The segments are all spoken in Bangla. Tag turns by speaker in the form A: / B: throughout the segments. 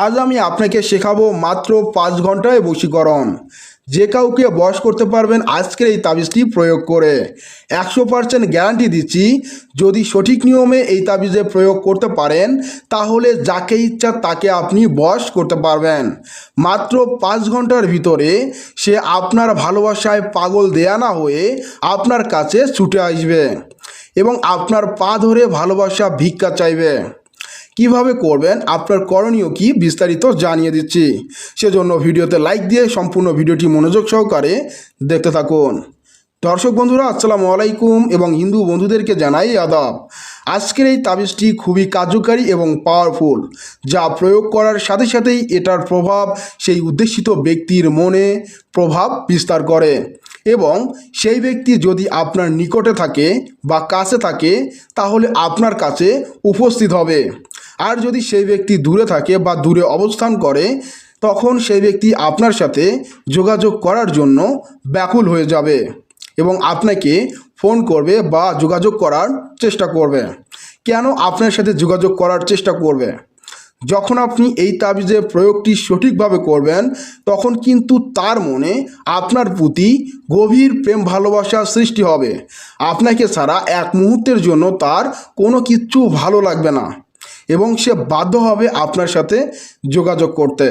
A: আজ আমি আপনাকে শেখাবো মাত্র পাঁচ ঘন্টায় বশীকরণ। যে কাউকে বশ করতে পারবেন আজকের এই তাবিজটি প্রয়োগ করে। একশো পার্সেন্ট গ্যারান্টি দিচ্ছি, যদি সঠিক নিয়মে এই তাবিজে প্রয়োগ করতে পারেন, তাহলে যাকে ইচ্ছা তাকে আপনি বশ করতে পারবেন। মাত্র পাঁচ ঘণ্টার ভিতরে সে আপনার ভালোবাসায় পাগল দেয়া না হয়ে আপনার কাছে ছুটে আসবে এবং আপনার পা ধরে ভালোবাসা ভিক্ষা চাইবে। কীভাবে করবেন, আপনার করণীয় কি বিস্তারিত জানিয়ে দিচ্ছি। সেজন্য ভিডিওতে লাইক দিয়ে সম্পূর্ণ ভিডিওটি মনোযোগ সহকারে দেখতে থাকুন। দর্শক বন্ধুরা, আসসালামু আলাইকুম এবং হিন্দু বন্ধুদেরকে জানাই আদাব। আজকের এই তাবিজটি খুবই কার্যকারী এবং পাওয়ারফুল যা প্রয়োগ করার সাথে সাথেই এটার প্রভাব সেই উদ্দেশিত ব্যক্তির মনে প্রভাব বিস্তার করে এবং সেই ব্যক্তি যদি আপনার নিকটে থাকে বা কাছে থাকে, তাহলে আপনার কাছে উপস্থিত হবে। আর যদি সেই ব্যক্তি দূরে থাকে বা দূরে অবস্থান করে, তখন সেই ব্যক্তি আপনার সাথে যোগাযোগ করার জন্য ব্যাকুল হয়ে যাবে এবং আপনাকে ফোন করবে বা যোগাযোগ করার চেষ্টা করবে। কেন আপনার সাথে যোগাযোগ করার চেষ্টা করবে? যখন আপনি এই তাবিজে প্রয়োগটি সঠিকভাবে করবেন, তখন কিন্তু তার মনে আপনার প্রতি গভীর প্রেম ভালোবাসা সৃষ্টি হবে। আপনাকে ছাড়া এক মুহূর্তের জন্য তার কোনো কিচ্ছু ভালো লাগবে না। এবং সে বাধ্য হবে আপনার সাথে যোগাযোগ করতে।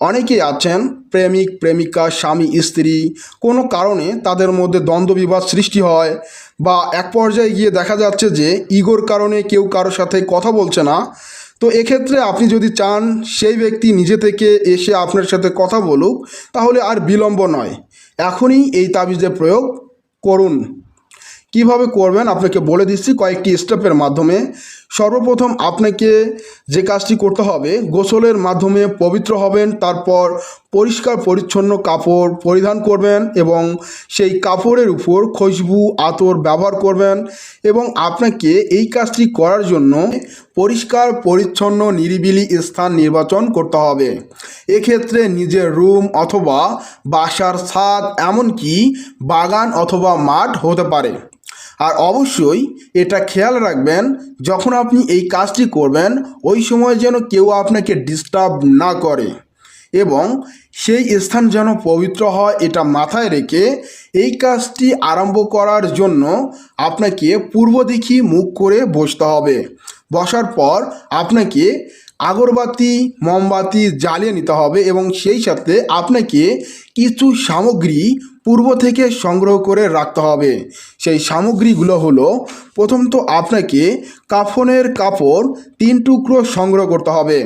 A: অনেকেই আছেন, প্রেমিক, প্রেমিকা, স্বামী, স্ত্রী, কোনো কারণে তাদের মধ্যে দ্বন্দ্ববিবাদ সৃষ্টি হয় বা এক পর্যায়ে গিয়ে দেখা যাচ্ছে যে ইগোর কারণে কেউ কারোর সাথে কথা বলছে না। তো এক্ষেত্রে আপনি যদি চান সেই ব্যক্তি নিজে থেকে এসে আপনার সাথে কথা বলুক, তাহলে আর বিলম্ব নয়। এখনই এই তাবিজে প্রয়োগ করুন। কীভাবে করবেন আপনাকে বলে দিচ্ছি কয়েকটি স্টেপের মাধ্যমে। সর্বপ্রথম আপনাকে যে কাজটি করতে হবে, গোসলের মাধ্যমে পবিত্র হবেন, তারপর পরিষ্কার পরিচ্ছন্ন কাপড় পরিধান করবেন এবং সেই কাপড়ের উপর খুশবু, আতর ব্যবহার করবেন এবং আপনাকে এই কাজটি করার জন্য পরিষ্কার, পরিচ্ছন্ন, নিরিবিলি স্থান নির্বাচন করতে হবে। এক্ষেত্রে নিজের রুম অথবা বাসার ছাদ এমনকি বাগান অথবা মাঠ হতে পারে। আর অবশ্যই এটা খেয়াল রাখবেন, যখন আপনি এই কাজটি করবেন, ওই সময় যেন কেউ আপনাকে ডিস্টার্ব না করে এবং সেই স্থান যেন পবিত্র হয়, এটা মাথায় রেখে এই কাজটি আরম্ভ করার জন্য আপনাকে পূর্ব দিকে মুখ করে বসতে হবে। বসার পর আপনাকে আগরবাতি, মোমবাতি জ্বালিয়ে নিতে হবে এবং সেই সাথে আপনাকে কিছু সামগ্রী পূর্ব থেকে সংগ্রহ করে রাখতে হবে। সেই সামগ্রীগুলো হলো প্রথম তো আপনাকে কাফনের কাপড় তিন টুকরো সংগ্রহ করতে হবে।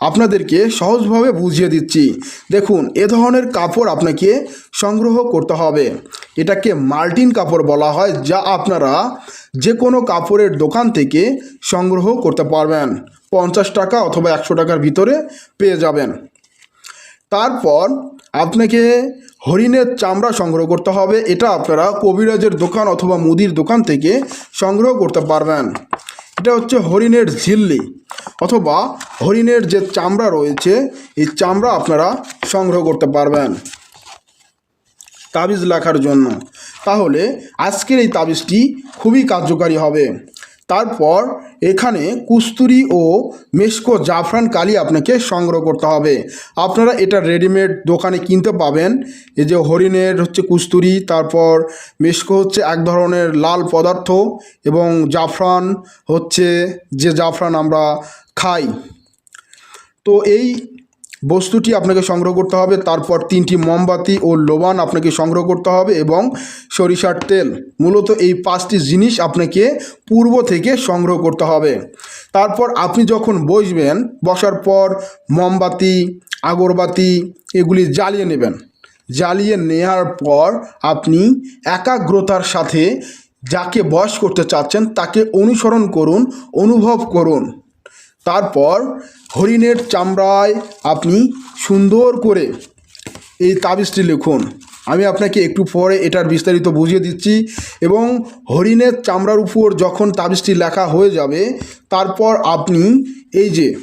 A: আপনাদেরকে সহজভাবে বুঝিয়ে দিচ্ছি। দেখুন, এ ধরনের কাপড় আপনাকে সংগ্রহ করতে হবে। এটাকে মাল্টিন কাপড় বলা হয়, যা আপনারা যে কোনো কাপড়ের দোকান থেকে সংগ্রহ করতে পারবেন। পঞ্চাশ টাকা অথবা একশো টাকার ভিতরে পেয়ে যাবেন। তারপর আপনাকে হরিণের চামড়া সংগ্রহ করতে হবে। এটা আপনারা কবিরাজের দোকান অথবা মুদির দোকান থেকে সংগ্রহ করতে পারবেন। এটা হচ্ছে হরিণের ঝিল্লি অথবা হরিণের যে চামড়া রয়েছে, এই চামড়া আপনারা সংগ্রহ করতে পারবেন তাবিজ লেখার জন্য। তাহলে আজকের এই তাবিজটি খুবই কার্যকারী হবে। তারপর এখানে কুস্তুরি ও মেসকো জাফরান কালি আপনাকে সংগ্রহ করতে হবে। আপনারা এটা রেডিমেড দোকানে কিনতে পাবেন। এই যে হরিণের হচ্ছে কুস্তুরি, তারপর মেসকো হচ্ছে এক ধরনের লাল পদার্থ এবং জাফরান হচ্ছে যে জাফরান আমরা খাই। তো এই বস্তুটি আপনাকে সংগ্রহ করতে হবে, তারপর তিনটি মোমবাতি ও লোবান আপনাকে সংগ্রহ করতে হবে এবং সরিষার তেল। মূলত এই পাঁচটি জিনিস আপনাকে পূর্ব থেকে সংগ্রহ করতে হবে। তারপর আপনি যখন বসবেন, বসার পর মোমবাতি, আগরবাতি এগুলি জ্বালিয়ে নেবেন। জ্বালিয়ে নেওয়ার পর আপনি একাগ্রতার সাথে যাকে বশ করতে চাচ্ছেন তাকে অনুসরণ করুন, অনুভব করুন। তারপর হরিণের চামড়ায় আপনি সুন্দর করে এই তাবিজটি লিখুন। আমি আপনাকে একটু পরে এটার বিস্তারিত বুঝিয়ে দিচ্ছি এবং হরিণের চামড়ার উপর যখন তাবিজটি লেখা হয়ে যাবে, তারপর আপনি এই যে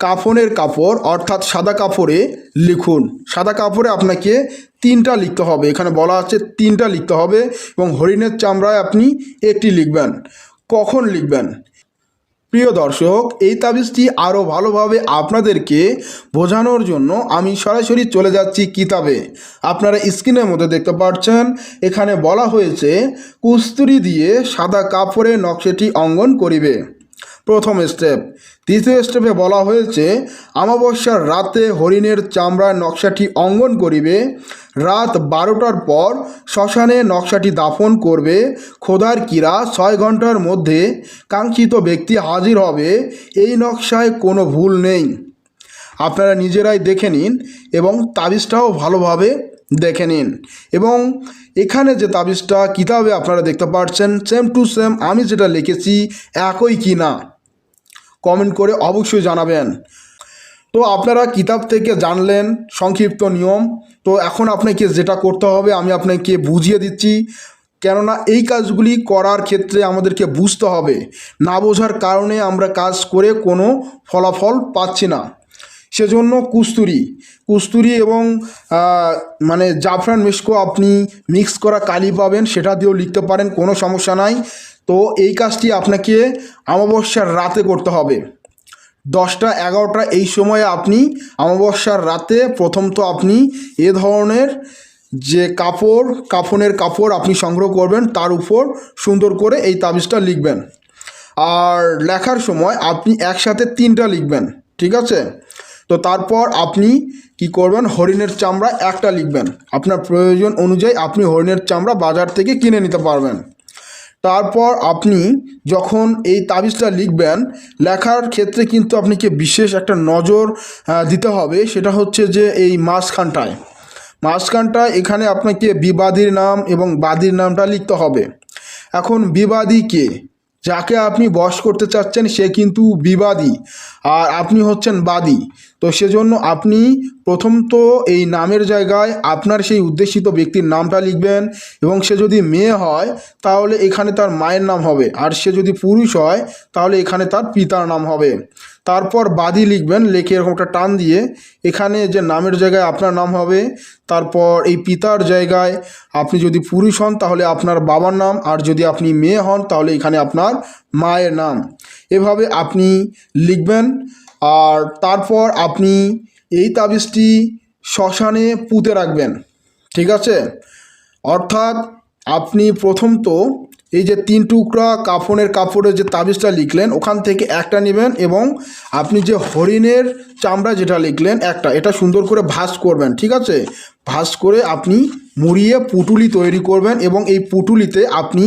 A: কাফনের কাপড়, অর্থাৎ সাদা কাপড়ে লিখুন। সাদা কাপড়ে আপনাকে তিনটা লিখতে হবে। এখানে বলা আছে তিনটা লিখতে হবে এবং হরিণের চামড়ায় আপনি একটি লিখবেন। কখন লিখবেন? প্রিয় দর্শক, এই তাবিজটি আরও ভালোভাবে আপনাদেরকে বোঝানোর জন্য আমি সরাসরি চলে যাচ্ছি কিতাবে। আপনারা স্ক্রিনের মধ্যে দেখতে পাচ্ছেন, এখানে বলা হয়েছে, কুস্তুরি দিয়ে সাদা কাপড়ে নকশাটি অঙ্কন করিবে। প্রথম স্টেপ দ্বিতীয় স্টেপে বলা হয়েছে, অমাবস্যার রাতে হরিণের চামড়ার নকশাটি অঙ্কন করিবে। রাত বারোটার পর শ্মশানে নকশাটি দাফন করবে। খোদার কিরা ছয় ঘণ্টার মধ্যে কাঙ্ক্ষিত ব্যক্তি হাজির হবে। এই নকশায় কোনো ভুল নেই। আপনারা নিজেরাই দেখে নিন এবং তাবিজটাও ভালোভাবে দেখে নিন। এবং এখানে যে তাবিজটা কিতাবে আপনারা দেখতে পাচ্ছেন সেম টু সেম আমি যেটা লিখেছি একই কি না কমেন্ট করে অবশ্যই জানাবেন। তো আপনারা কিতাব থেকে জানলেন সংক্ষিপ্ত নিয়ম। তো এখন আপনাকে যেটা করতে হবে, আমি আপনাকে বুঝিয়ে দিচ্ছি। কেননা এই কাজগুলি করার ক্ষেত্রে আমাদেরকে বুঝতে হবে। না বোঝার কারণে আমরা কাজ করে কোনো ফলাফল পাচ্ছি না। সেজন্য কুস্তুরি। কুস্তুরি এবং মানে জাফরান মিস্কো আপনি মিক্স করা কালি পাবেন, সেটা দিয়েও লিখতে পারেন, কোনো সমস্যা নাই। তো এই কাজটি আপনাকে অমাবস্যার রাতে করতে হবে। দশটা, এগারোটা, এই সময়ে আপনি অমাবস্যার রাতে প্রথম তো আপনি এ ধরনের যে কাপড়, কাফনের কাপড় আপনি সংগ্রহ করবেন, তার উপর সুন্দর করে এই তাবিজটা লিখবেন। আর লেখার সময় আপনি একসাথে তিনটা লিখবেন, ঠিক আছে? তো তারপর আপনি কি করবেন, হরিণের চামড়া একটা লিখবেন। আপনার প্রয়োজন অনুযায়ী আপনি হরিণের চামড়া বাজার থেকে কিনে নিতে পারবেন। তারপর আপনি যখন এই তাবিজটা লিখবেন, লেখার ক্ষেত্রে কিন্তু আপনাকে বিশেষ একটা নজর দিতে হবে। সেটা হচ্ছে যে এই মাঝখানটায়। মাঝখানটায় এখানে আপনাকে বিবাদীর নাম এবং বাদীর নামটা লিখতে হবে। এখন বিবাদী কে? যাকে আপনি বশ করতে চাচ্ছেন, সে কিন্তু বিবাদী আর আপনি হচ্ছেন বাদী। তো সেজন্য আপনি প্রথম তো এই নামের জায়গায় আপনার সেই উদ্দেশিত ব্যক্তির নামটা লিখবেন এবং সে যদি মেয়ে হয়, তাহলে এখানে তার মায়ের নাম হবে। আর সে যদি পুরুষ হয়, তাহলে এখানে তার পিতার নাম হবে। তারপর বাদী লিখবেন, লেখে এরকম একটা টান দিয়ে। এখানে যে নামের জায়গায় আপনার নাম হবে, তারপর এই পিতার জায়গায় আপনি যদি পুরুষ হন, তাহলে আপনার বাবার নাম, আর যদি আপনি মেয়ে হন, তাহলে এখানে আপনার মায়ের নাম। এভাবে আপনি লিখবেন, আর তারপর আপনি এই তাবিজটি শ্মশানে পুঁতে রাখবেন, ঠিক আছে? অর্থাৎ আপনি প্রথম তো এই যে তিন টুকরা কাফনের কাপড়ের যে তাবিজটা লিখলেন, ওখান থেকে একটা নেবেন এবং আপনি যে হরিণের চামড়া যেটা লিখলেন, একটা, এটা সুন্দর করে ভাঁজ করবেন, ঠিক আছে? ভাঁজ করে আপনি মুড়িয়ে পুটুলি তৈরি করবেন এবং এই পুটুলিতে আপনি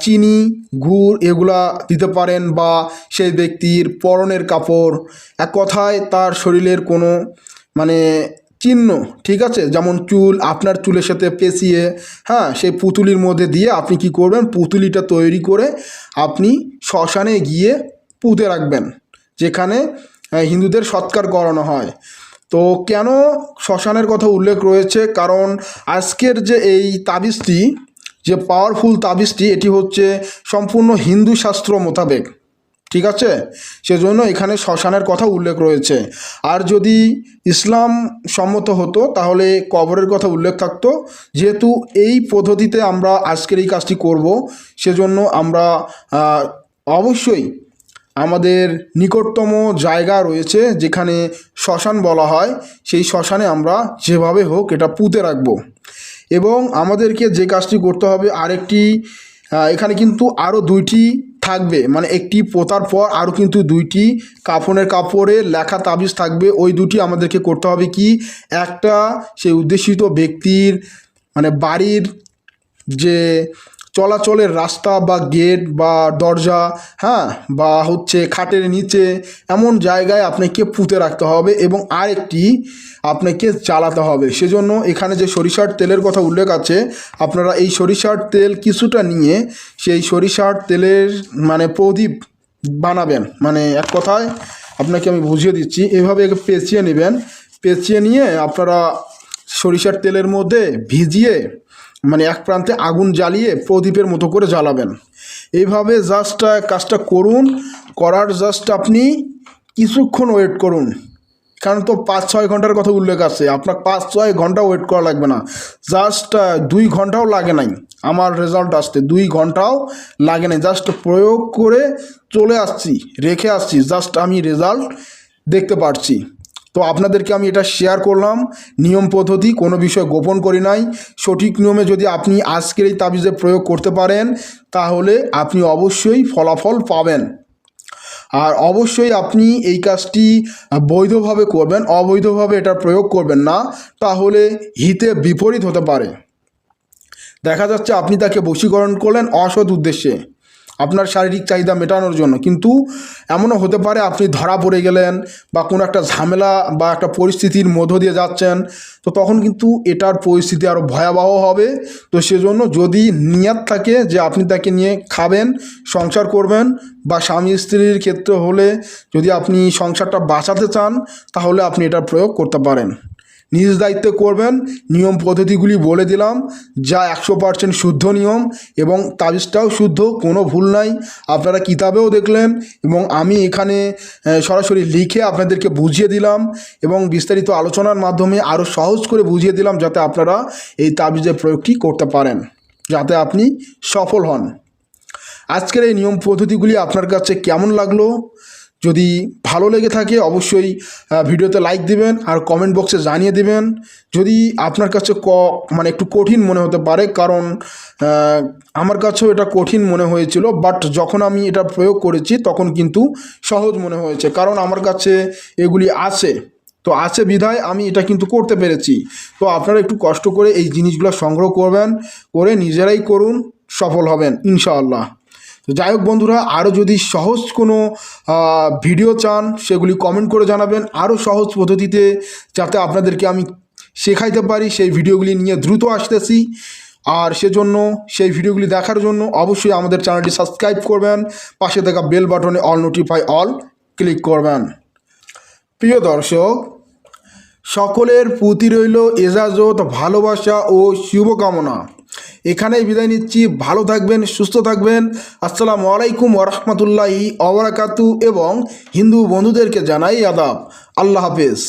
A: চিনি, গুড় এগুলা দিতে পারেন বা সেই ব্যক্তির পরনের কাপড়। এক কথায় তার শরীরের কোনো মানে চিহ্ন, ঠিক আছে? যেমন চুল, আপনার চুলের সাথে পেঁচিয়ে হ্যাঁ সেই পুতুলির মধ্যে দিয়ে আপনি কি করবেন? পুতুলিটা তৈরি করে আপনি শ্মশানে গিয়ে পুঁতে রাখবেন, যেখানে হিন্দুদের সৎকার করানো হয়। তো কেন শ্মশানের কথা উল্লেখ রয়েছে? কারণ আজকের যে এই তাবিজটি, যে পাওয়ারফুল তাবিজটি, এটি হচ্ছে সম্পূর্ণ হিন্দু শাস্ত্র মোতাবেক। ঠিক আছে? সেজন্য এখানে শ্মশানের কথা উল্লেখ রয়েছে। আর যদি ইসলাম সম্মত হতো, তাহলে কবরের কথা উল্লেখ থাকতো। যেহেতু এই পদ্ধতিতে আমরা আজকের এই কাজটি করব, সেজন্য আমরা অবশ্যই আমাদের নিকটতম জায়গা রয়েছে, যেখানে শ্মশান বলা হয়। সেই শ্মশানে আমরা যেভাবে হোক এটা পুঁতে রাখব। এবং আমাদেরকে যে কাজটি করতে হবে, আরেকটি এখানে কিন্তু আরও দুইটি থাকবে। মানে একটি পোতার পর আরও কিন্তু দুইটি কাফনের কাপড়ে লেখা তাবিজ থাকবে। ওই দুটি আমাদেরকে করতে হবে কি? একটা সেই উদ্দেশিত ব্যক্তির মানে বাড়ির যে চলাচলের রাস্তা বা গেট বা দরজা হ্যাঁ বা হচ্ছে খাটের নিচে এমন জায়গায় আপনাকে পুঁতে রাখতে হবে এবং আরেকটি আপনাকে জ্বালাতে হবে। সেজন্য এখানে যে সরিষার তেলের কথা উল্লেখ আছে, আপনারা এই সরিষার তেল কিছুটা নিয়ে সেই সরিষার তেলের মানে প্রদীপ বানাবেন। মানে এক কথায় আপনাকে আমি বুঝিয়ে দিচ্ছি, এভাবে পেঁচিয়ে নেবেন। পেঁচিয়ে নিয়ে আপনারা সরিষার তেলের মধ্যে ভিজিয়ে মানে এক প্রান্তে আগুন জ্বালিয়ে প্রদীপের মতো করে জ্বালাবেন। এইভাবে জাস্ট কাজটা করুন, করার জাস্ট আপনি কিছুক্ষণ ওয়েট করুন। কারণ তো পাঁচ, ছয় ঘণ্টার কথা উল্লেখ আছে। আপনার পাঁচ, ছয় ঘণ্টা ওয়েট করা লাগবে না। জাস্ট দুই ঘন্টাও লাগে নাই। আমার রেজাল্ট আসতে দুই ঘন্টাও লাগে নাই। জাস্ট প্রয়োগ করে চলে আসছি, রেখে আসছি। জাস্ট আমি রেজাল্ট দেখতে পারছি। তো আপনাদেরকে আমি এটা শেয়ার করলাম। নিয়ম পদ্ধতি, কোনো বিষয় গোপন করি নাই। সঠিক নিয়মে যদি আপনি আজকের এই তাবিজে প্রয়োগ করতে পারেন, তাহলে আপনি অবশ্যই ফলাফল পাবেন। আর অবশ্যই আপনি এই কাজটি বৈধভাবে করবেন, অবৈধভাবে এটা প্রয়োগ করবেন না, তাহলে হিতে বিপরীত হতে পারে। দেখা যাচ্ছে আপনি তাকে বশীকরণ করলেন অসৎ উদ্দেশ্যে। আপনার শারীরিক চাহিদা মেটানোর জন্য। কিন্তু এমনও হতে পারে আপনি ধরা পড়ে গেলেন বা কোনো একটা ঝামেলা বা একটা পরিস্থিতির মধ্য দিয়ে যাচ্ছেন, তো তখন কিন্তু এটার পরিস্থিতি আরও ভয়াবহ হবে। তো সেজন্য যদি নিয়াত থাকে যে আপনি তাকে নিয়ে খাবেন, সংসার করবেন বা স্বামী স্ত্রীর ক্ষেত্রে হলে যদি আপনি সংসারটা বাঁচাতে চান, তাহলে আপনি এটার প্রয়োগ করতে পারেন। নিজ দায়িত্বে করবেন। নিয়ম পদ্ধতিগুলি বলে দিলাম, যা একশো পার্সেন্ট শুদ্ধ নিয়ম এবং তাবিজটাও শুদ্ধ, কোনো ভুল নাই। আপনারা কিতাবেও দেখলেন এবং আমি এখানে সরাসরি লিখে আপনাদেরকে বুঝিয়ে দিলাম এবং বিস্তারিত আলোচনার মাধ্যমে আরও সহজ করে বুঝিয়ে দিলাম যাতে আপনারা এই তাবিজের প্রয়োগটি করতে পারেন, যাতে আপনি সফল হন। আজকের এই নিয়ম পদ্ধতিগুলি আপনার কাছে কেমন লাগল? যদি ভালো লেগে থাকে অবশ্যই ভিডিওতে লাইক দিবেন আর কমেন্ট বক্সে জানিয়ে দিবেন। যদি আপনার কাছে ক মানে একটু কঠিন মনে হতে পারে, কারণ আমার কাছেও এটা কঠিন মনে হয়েছিল বাট যখন আমি এটা প্রয়োগ করেছি, তখন কিন্তু সহজ মনে হয়েছে, কারণ আমার কাছে এগুলি আছে। তো আছে বিধায় আমি এটা কিন্তু করতে পেরেছি। তো আপনারা একটু কষ্ট করে এই জিনিসগুলো সংগ্রহ করবেন, করে নিজেরাই করুন, সফল হবেন, ইনশাআল্লাহ। তো যাই হোক বন্ধুরা, আরও যদি সহজ কোনো ভিডিও চান, সেগুলি কমেন্ট করে জানাবেন। আরও সহজ পদ্ধতিতে যাতে আপনাদেরকে আমি শেখাইতে পারি, সেই ভিডিওগুলি নিয়ে দ্রুত আসতেছি। আর সেজন্য, সেই ভিডিওগুলি দেখার জন্য অবশ্যই আমাদের চ্যানেলটি সাবস্ক্রাইব করবেন। পাশে থাকা বেল বাটনে অল নোটিফাই অল ক্লিক করবেন। প্রিয় দর্শক, সকলের প্রতি রইল এজাজত, ভালোবাসা ও শুভকামনা। এখানেই বিদায় নিচ্ছি। ভালো থাকবেন, সুস্থ থাকবেন। আসসালামু আলাইকুম ওরহমতুল্লাহি অবরাকাতু এবং হিন্দু বন্ধুদেরকে জানাই আদাব। আল্লাহ হাফেজ।